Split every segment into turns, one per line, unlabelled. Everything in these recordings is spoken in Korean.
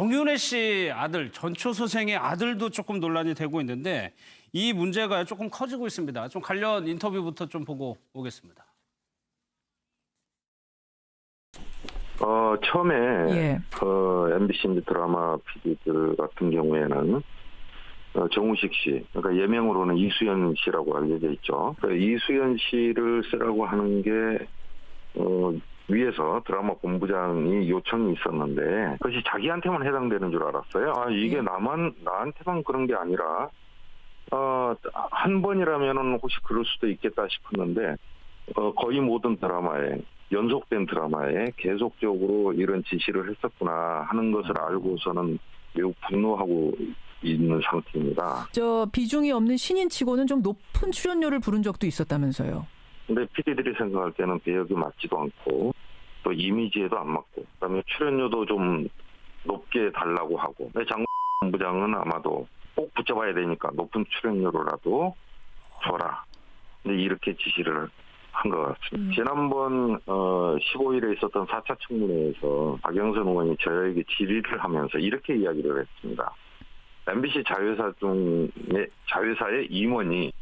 정윤혜 씨 아들 전초 선생의 아들도 조금 논란이 되고 있는데 이 문제가 조금 커지고 있습니다. 좀 관련 인터뷰부터 좀 보고 오겠습니다.
어, 처음에
예.
그 MBC 드라마 PD들 같은 경우에는 어, 정우식 씨, 그러니까 예명으로는 이수연 씨라고 알려져 있죠. 그 이수연 씨를 쓰라고 하는 게 어, 위에서 드라마 본부장이 요청이 있었는데 그것이 자기한테만 해당되는 줄 알았어요. 아 이게 나만 나한테만 그런 게 아니라 어, 한 번이라면은 혹시 그럴 수도 있겠다 싶었는데 어, 거의 모든 드라마에 연속된 드라마에 계속적으로 이런 지시를 했었구나 하는 것을 알고서는 매우 분노하고 있는 상태입니다.
저 비중이 없는 신인 치고는 좀 높은 출연료를 부른 적도 있었다면서요.
근데 PD들이 생각할 때는 배역이 맞지도 않고 또 이미지에도 안 맞고 그다음에 출연료도 좀 높게 달라고 하고 장 본부장은 아마도 꼭 붙잡아야 되니까 높은 출연료로라도 줘라. 근데 이렇게 지시를 한 것 같습니다. 지난번 어 15일에 있었던 4차 청문회에서 박영선 의원이 저에게 질의를 하면서 이렇게 이야기를 했습니다. MBC 자회사 중에 자회사의 임원이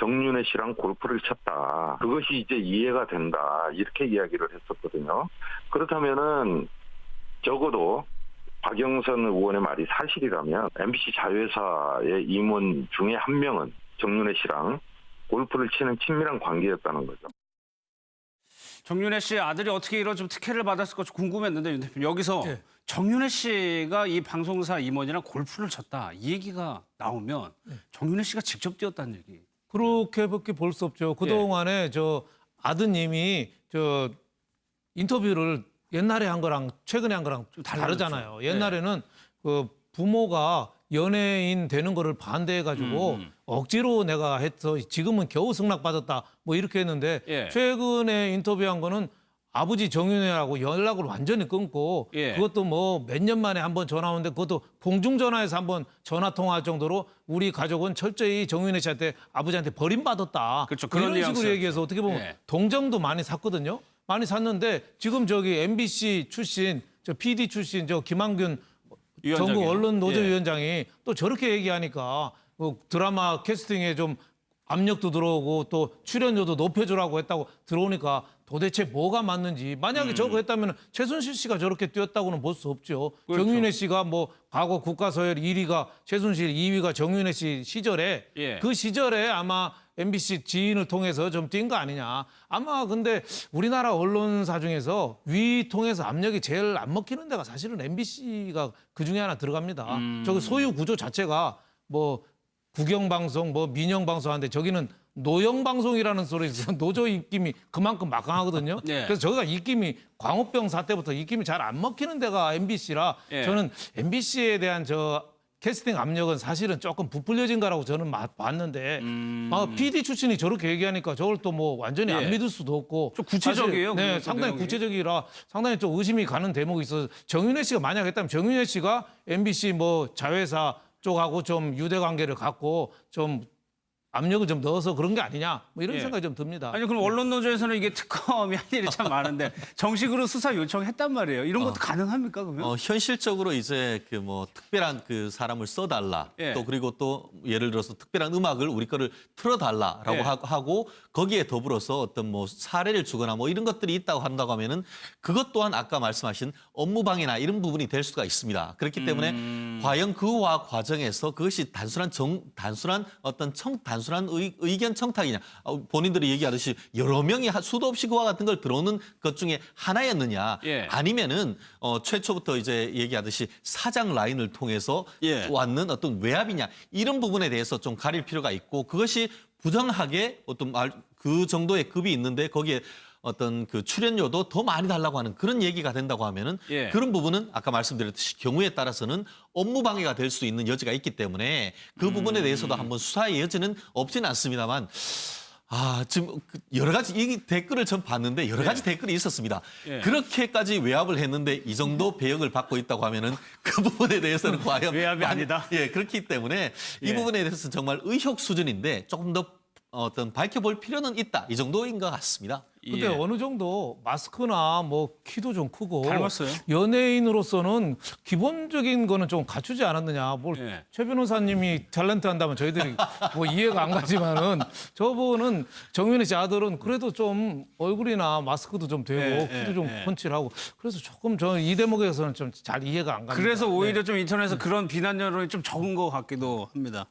정윤혜 씨랑 골프를 쳤다. 그것이 이제 이해가 된다. 이렇게 이야기를 했었거든요. 그렇다면은 적어도 박영선 의원의 말이 사실이라면 MBC 자회사의 임원 중에 한 명은 정윤혜 씨랑 골프를 치는 친밀한 관계였다는 거죠.
정윤혜 씨 아들이 어떻게 이런 좀 특혜를 받았을까 좀 궁금했는데 윤 대표님 여기서 정윤혜 씨가 이 방송사 임원이랑 골프를 쳤다 이 얘기가 나오면 정윤혜 씨가 직접 뛰었다는 얘기.
그렇게밖에 볼 수 없죠. 그동안에 저 아드님이 저 인터뷰를 옛날에 한 거랑 최근에 한 거랑 좀. 다르잖아요. 옛날에는 그 부모가 연예인 되는 거를 반대해 가지고
음, 음.
억지로 내가 해서 지금은 겨우 승낙 받았다 뭐 이렇게 했는데
예.
최근에 인터뷰한 거는 아버지 정윤회하고 연락을 완전히 끊고
예.
그것도 뭐 몇 년 만에 한번 전화 오는데 그것도 공중전화에서 한번 전화 통화할 정도로 우리 가족은 철저히 정윤회 씨한테 아버지한테 버림받았다.
그렇죠.
뭐 이런
그런
식으로
뉘앙스였죠.
얘기해서 어떻게 보면
예.
동정도 많이 샀거든요. 많이 샀는데 지금 저기 MBC 출신 저 PD 출신 저 김한균
위원장이요.
전국 언론 노조
예.
위원장이 또 저렇게 얘기하니까 뭐 드라마 캐스팅에 좀 압력도 들어오고 또 출연료도 높여주라고 했다고 들어오니까 도대체 뭐가 맞는지 만약에 저거 했다면 최순실 씨가 저렇게 뛰었다고는 볼 수 없죠.
음. 그렇죠.
정윤혜 씨가 뭐 과거 국가서열 1위가 최순실 2위가 정윤혜 씨 시절에
예.
그 시절에 아마 MBC 지인을 통해서 좀 뛴 거 아니냐. 아마 근데 우리나라 언론사 중에서 위 통해서 압력이 제일 안 먹히는 데가 사실은 MBC가 그 중에 하나 들어갑니다.
음.
저기 소유 구조 자체가 뭐 국영방송, 뭐 민영방송 하는데 저기는 노영 방송이라는 소리 있어서 노조 입김이 그만큼 막강하거든요.
네.
그래서 저희가 입김이 광우병 사태부터 입김이 잘 안 먹히는 데가 MBC라
예.
저는 MBC에 대한 저 캐스팅 압력은 사실은 조금 부풀려진 거라고 저는 마- 봤는데
음.
아, PD 출신이 저렇게 얘기하니까 저걸 또 뭐 완전히
예.
안 믿을 수도 없고
좀 구체적이에요,
사실, 네, 상당히
내용이.
구체적이라 상당히 좀 의심이 가는 대목이 있어서 정윤혜 씨가 만약 했다면 정윤혜 씨가 MBC 뭐 자회사 쪽하고 좀 유대 관계를 갖고 좀 압력을 좀 넣어서 그런 게 아니냐 뭐 이런
예.
생각이 좀 듭니다.
아니 그럼 언론 노조에서는 이게 특검이 할 일이 참 많은데 정식으로 수사 요청했단 말이에요. 이런 것도 가능합니까 그러면?
어, 현실적으로 이제 그 뭐 특별한 그 사람을 써달라.
예.
또 그리고 또 예를 들어서 특별한 음악을 우리 거를 틀어달라라고
예.
하- 하고 거기에 더불어서 어떤 뭐 사례를 주거나 뭐 이런 것들이 있다고 한다고 하면은 그것 또한 아까 말씀하신 업무방해나 이런 부분이 될 수가 있습니다. 그렇기 때문에
음.
과연 그와 과정에서 그것이 단순한 정 단순한 어떤 청단 순한 의, 의견 청탁이냐 어, 본인들이 얘기하듯이 여러 명이 하- 수도 없이 그와 같은 걸 들어오는 것 중에 하나였느냐
예.
아니면은 어, 최초부터 이제 얘기하듯이 사장 라인을 통해서
예.
왔는 어떤 외압이냐 이런 부분에 대해서 좀 가릴 필요가 있고 그것이 부정하게 어떤 말, 그 정도의 급이 있는데 거기에 어떤 그 출연료도 더 많이 달라고 하는 그런 얘기가 된다고 하면은
예.
그런 부분은 아까 말씀드렸듯이 경우에 따라서는 업무 방해가 될 수 있는 여지가 있기 때문에 그
음.
부분에 대해서도 한번 수사의 여지는 없지는 않습니다만 아, 지금 그 여러 가지 이 댓글을 전 봤는데 여러 가지 댓글이 있었습니다.
예.
그렇게까지 외압을 했는데 이 정도 배역을 받고 있다고 하면은 그 부분에 대해서는 과연
외압이
만-
아니다?
예, 그렇기 때문에
예.
이 부분에 대해서는 정말 의혹 수준인데 조금 더 어떤 밝혀볼 필요는 있다. 이 정도인 것 같습니다.
근데
예.
어느 정도 마스크나 뭐 키도 좀 크고
닮았어요.
연예인으로서는 기본적인 거는 좀 갖추지 않았느냐. 뭘
예.
최 변호사님이 탤런트 한다면 저희들이 뭐 이해가 안 가지만은 저분은 정윤혜 씨 아들은 그래도 좀 얼굴이나 마스크도 좀 되고
예,
키도
예,
좀
예.
펀치하고 그래서 조금 저이 대목에서는 좀 잘 이해가 안 갑니다.
그래서
네.
오히려 좀 인터넷에서 그런 비난 여론이 좀 적은 것 같기도 합니다.